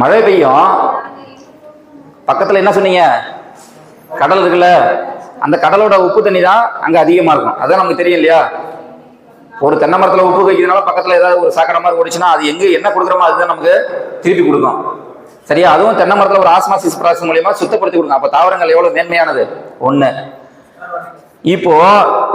மழை பெய்யும். பக்கத்துல என்ன சொன்னீங்க? கடல் இருக்குல்ல அந்த கடலோட உப்பு தண்ணி தான் அங்க அதிகமா இருக்கும். அதான் நமக்கு தெரியும் இல்லையா? ஒரு தென்னை மரத்துல உப்பு வைக்கிறதுனால பக்கத்துல ஏதாவது ஒரு சாக்கடை மாதிரி ஓடிச்சுன்னா அது எங்க என்ன கொடுக்குறோமோ அதுதான் நமக்கு திருப்பி கொடுக்கும். சரியா? அதுவும் தென்னை மரத்துல ஒரு ஆஸ்மாசிஸ் பிராசஸ் மூலியமா சுத்தப்படுத்தி கொடுக்கும். அப்ப தாவரங்கள் எவ்வளவு மேன்மையானது? ஒண்ணு. இப்போ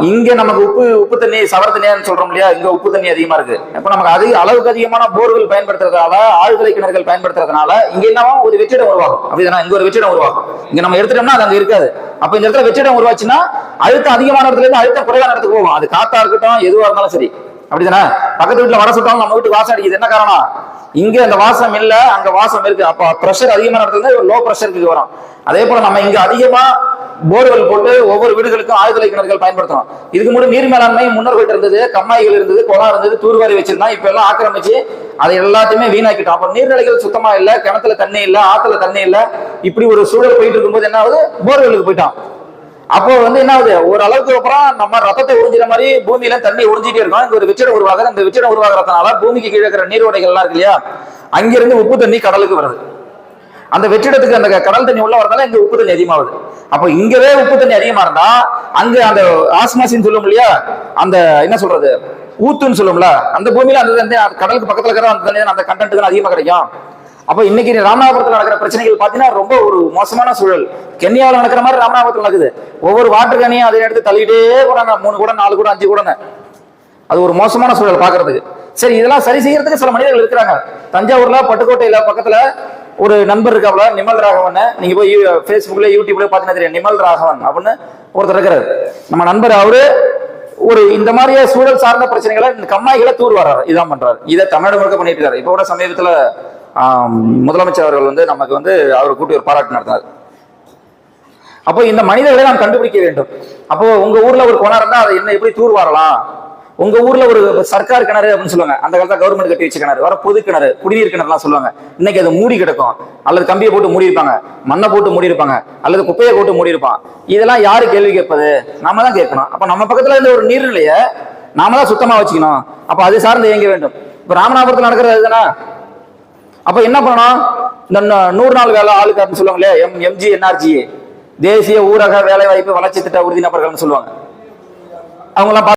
இங்க நமக்கு உப்பு உப்பு தண்ணி சவர தண்ணியான்னு சொல்றோம் இல்லையா? இங்க உப்பு தண்ணி அதிகமா இருக்கு. இப்போ நமக்கு அதிக அளவுக்கு அதிகமான போர்கள் பயன்படுத்துறதுனால ஆழ்துளை கிணறுகள் பயன்படுத்துறதுனால இங்க என்னவா ஒரு வெற்றிடம் உருவாகும். அப்படிதானே இங்க ஒரு வெற்றிடம் உருவாகும். இங்க நம்ம எடுத்துட்டோம்னா அது அங்க இருக்காது. அப்ப இந்த இடத்துல வெற்றிடம் உருவாச்சுன்னா அழுத்தம் அதிகமான இடத்துல இருந்து அழுத்தம் குறைவான இடத்துக்கு போகும். அது காத்தா இருக்கட்டும் எதுவா இருந்தாலும் சரி. அப்படிதானே பக்கத்து வீட்டுல வர சுட்டாலும் நம்ம வீட்டுக்கு வாசம் அடிக்குது. என்ன காரணம்? இங்க அந்த வாசம் இல்ல அங்க வாசம் இருக்கு. அப்ப ப்ரெஷர் அதிகமான இடத்துல இருந்து லோ ப்ரெஷருக்கு வரும். அதே போல நம்ம இங்க அதிகமா போர்வெல் போட்டு ஒவ்வொரு வீடுகளுக்கும் ஆழ்துளை கிணறுகள் பயன்படுத்தணும் இதுக்கு முன்னாடி நீர் மேலாண்மை முன்னோர்கள்ட்ட இருந்தது கம்மாய்கள் இருந்தது குளம் இருந்தது தூர்வாரி வச்சிருந்தான் இப்ப எல்லாம் ஆக்கிரமிச்சு அதை எல்லாத்தையுமே வீணாக்கிட்டோம். அப்ப நீர்நிலைகள் சுத்தமா இல்ல கிணத்துல தண்ணி இல்ல ஆத்துல தண்ணி இல்ல. இப்படி ஒரு சூழல் போயிட்டு இருக்கும்போது என்ன ஆகுது? போர்வெலுக்கு போயிட்டான் அப்போ வந்து என்ன ஆகுது? ஒரு அளவுக்கு அப்புறம் நம்ம ரத்தத்தை உறிஞ்சிற மாதிரி பூமியில தண்ணி உறிஞ்சிட்டே இருக்கும். இங்க ஒரு வெற்றிடம் உருவாகுது அந்த வெற்றிடம் உருவாகிறதுனால பூமிக்கு கீழே இருக்கிற நீரோடைகள் எல்லாம் இருக்கு இல்லையா? அங்கிருந்து உப்பு தண்ணி கடலுக்கு வருது. அந்த வெற்றிடத்துக்கு அந்த கடல் தண்ணி உள்ள வரதால இங்க உப்பு தண்ணி அதிகமாகுது. அப்போ இங்கவே உப்பு தண்ணி அதிகமா இருந்தா அங்க அந்த ஆஸ்மாசின்னு சொல்லுவோம் இல்லையா? அந்த என்ன சொல்றது? ஊத்துன்னு சொல்லுவோம்ல அந்த பூமியில அந்த தண்ணி கடலுக்கு பக்கத்துல இருக்கிற அந்த தண்ணி அந்த கண்டென்ட் தான் அதிகமா கிடைக்கும். அப்ப இன்னைக்கு ராமநாதபுரத்துல நடக்கிற பிரச்சனைகள் பாத்தீங்கன்னா ரொம்ப ஒரு மோசமான சூழல். கென்யாவில் நடக்கிற மாதிரி ராமநாதபுரத்துல நடக்குது. ஒவ்வொரு வாட்டர் கனியும் அதை எடுத்து தள்ளிட்டே போறாங்க. மூணு கூட நாலு கூட அஞ்சு கூடன்னு. அது ஒரு மோசமான சூழல் பாக்குறதுக்கு. சரி இதெல்லாம் சரி செய்யறதுக்கு சில மனிதர்கள் இருக்கிறாங்க. தஞ்சாவூர்ல பட்டுக்கோட்டையில பக்கத்துல ஒரு நண்பர் இருக்காப்ல நிமல் ராகவன். நீங்க போய் யூ- ஃபேஸ்புக்ல யூடியூப்ல பாத்தீங்கன்னா தெரியும்? நிமல் ராகவன் அப்படின்னு ஒருத்தர் இருக்கிறார் நம்ம நண்பர் அவரு ஒரு இந்த மாதிரியே சூழல் சார்ந்த பிரச்சனைகளை இந்த கம்மாய்களை தூர் வர்றாரு இதான் பண்றாரு. இதை தமிழ்நாடு முழுக்க பண்ணிட்டு இருக்காரு இப்போ கூட சமீபத்துல முதலமைச்சர் அவர்கள் வந்து நமக்கு வந்து அவர் கூட்டி ஒரு பாராட்டு நடத்தினார். அப்போ இந்த மனிதர்களை நாம் கண்டுபிடிக்க வேண்டும். அப்போ உங்க ஊர்ல ஒரு குணம் இருந்தா அதை என்ன எப்படி தூர் வரலாம் உங்க ஊர்ல ஒரு சர்க்கார் கிணறு அப்படின்னு சொல்லுவாங்க. அந்த காலத்துல கவர்மெண்ட் கட்டி வச்ச கிணறு. வர பொது கிணறு குடிநீர் கிணறுலாம் சொல்லுவாங்க. இன்னைக்கு அது மூடி கிடக்கும். அல்லது கம்பியை போட்டு மூடி இருப்பாங்க. மண்ணை போட்டு மூடி இருப்பாங்க. அல்லது குப்பையை போட்டு மூடி இருப்பான். இதெல்லாம் யாரு கேள்வி கேட்பது? நாம தான் கேட்கணும். அப்ப நம்ம பக்கத்துல இருந்த ஒரு நீர்நிலைய நாம தான் சுத்தமா வச்சுக்கணும். அப்ப அது சார்ந்து இயங்க வேண்டும். இப்ப ராமநாதபுரத்துல நடக்கிறது அதுதானா? அப்ப என்ன பண்ணணும்? இந்த நூறு நாள் வேலை ஆளுக்கு அப்படின்னு சொல்லுவாங்களே எம் எம்ஜி என்ஆர்ஜி. தேசிய ஊரக வேலை வாய்ப்பு வளர்ச்சி திட்ட உறுதி நபர்கள்னு சொல்லுவாங்க. அவங்க எல்லாம்